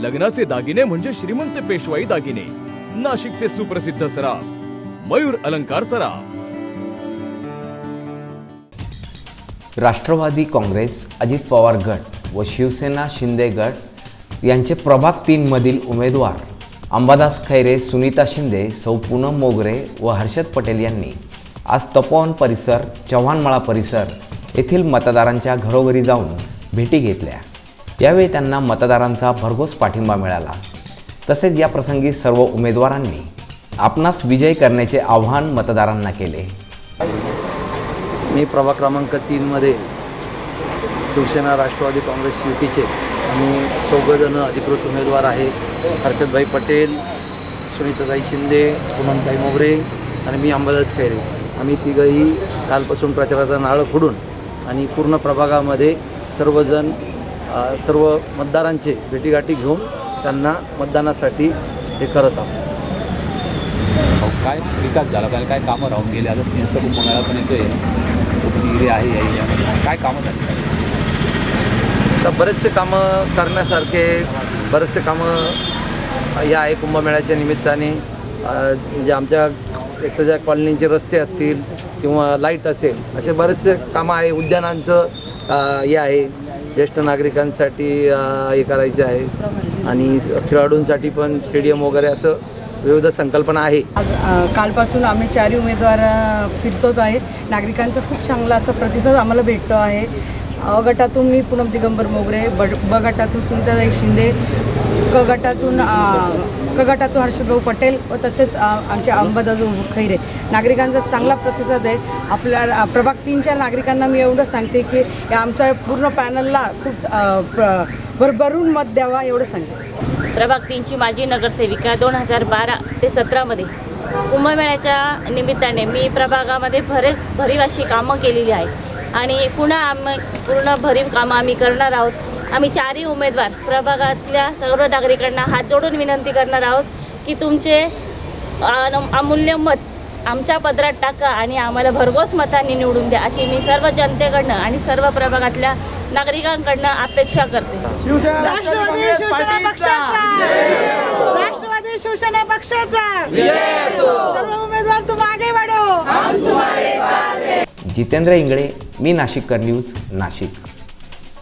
लग्नाचे दागिने म्हणजे श्रीमंत पेशवाई दागिने. नाशिकचे सुप्रसिद्ध सराफ मयूर अलंकार सराफ. राष्ट्रवादी काँग्रेस अजित पवार गट व शिवसेना शिंदे गट यांचे प्रभाग तीनमधील उमेदवार अंबादास खैरे सुनीता शिंदे सौ पूनम मोगरे व हर्षद पटेल यांनी आज तपोवन परिसर चव्हाणमाळा परिसर येथील मतदारांच्या घरोघरी जाऊन भेटी घेतल्या. यावेळी त्यांना मतदारांचा भरघोस पाठिंबा मिळाला. तसेच या प्रसंगी सर्व उमेदवारांनी आपणास विजय करण्याचे आव्हान मतदारांना केले. मी प्रभाग क्रमांक तीनमध्ये शिवसेना राष्ट्रवादी काँग्रेस युतीचे आम्ही चौघजणं अधिकृत उमेदवार आहे. हर्षदभाई पटेल सुनीताताई शिंदे पूनमताई मोगरे आणि मी अंबादास खैरे. आम्ही तिघंही कालपासून प्रचाराचा नाळ फोडून आणि पूर्ण प्रभागामध्ये सर्वजण सर्व मतदारांचे भेटीगाठी घेऊन त्यांना मतदानासाठी हे करत आहोत. काय विकास झाला? काय काय कामं राहून गेले? आता सिंहस्थ कुंभमेळा पण येतोय. आहे काय कामं झाली? तर बरेचसे कामं करण्यासारखे बरेचसे कामं या आहे कुंभमेळ्याच्या निमित्ताने. म्हणजे आमच्या एक्सच्या कॉलनीचे रस्ते असतील किंवा लाइट असेल असे बरेचसे कामं आहे उद्यानांचं. हे आहे. ज्येष्ठ नागरिकांसाठी हे करायचं आहे. आणि खेळाडूंसाठी पण स्टेडियम वगैरे असं विविध संकल्पना आहे. आज कालपासून आम्ही चारही उमेदवार फिरतोच आहे. नागरिकांचा खूप चांगला असा प्रतिसाद आम्हाला भेटतो आहे. अ गटातून मी पूनम दिगंबर मोगरे ब ब गटातून सुनीताताई शिंदे क गटातून क गटातून हर्षदभाऊ पटेल व तसेच आमचे अंबादाजू खैरे. नागरिकांचा चांगला प्रतिसाद आहे. आपल्या प्रभाग तीनच्या नागरिकांना मी एवढं सांगते की आमच्या पूर्ण पॅनलला खूप प्र- भरभरून मत द्यावा एवढं सांगते. प्रभाग तीनची माजी नगरसेविका दोन हजार बारा ते सतरामध्ये कुंभमेळ्याच्या निमित्ताने मी प्रभागामध्ये भरे भरीव अशी कामं केलेली आहे आणि पुन्हा आम्ही पूर्ण भरीव कामं आम्ही करणार आहोत. आम्ही चारही उमेदवार प्रभागातल्या सर्व नागरिकांना हात जोडून विनंती करणार आहोत की तुमचे अमूल्य मत आमच्या पदरात टाका आणि आम्हाला भरघोस मतांनी निवडून द्या अशी मी सर्व जनतेकडनं आणि सर्व प्रभागातल्या नागरिकांकडनं अपेक्षा करते. राष्ट्रवादी शिवसेना पक्षाचा. राष्ट्रवादी शिवसेना पक्षाचा. सर्व उमेदवार तुम आगे बढ़ो जितेंद्र इंगळे मी नाशिककर न्यूज नाशिक.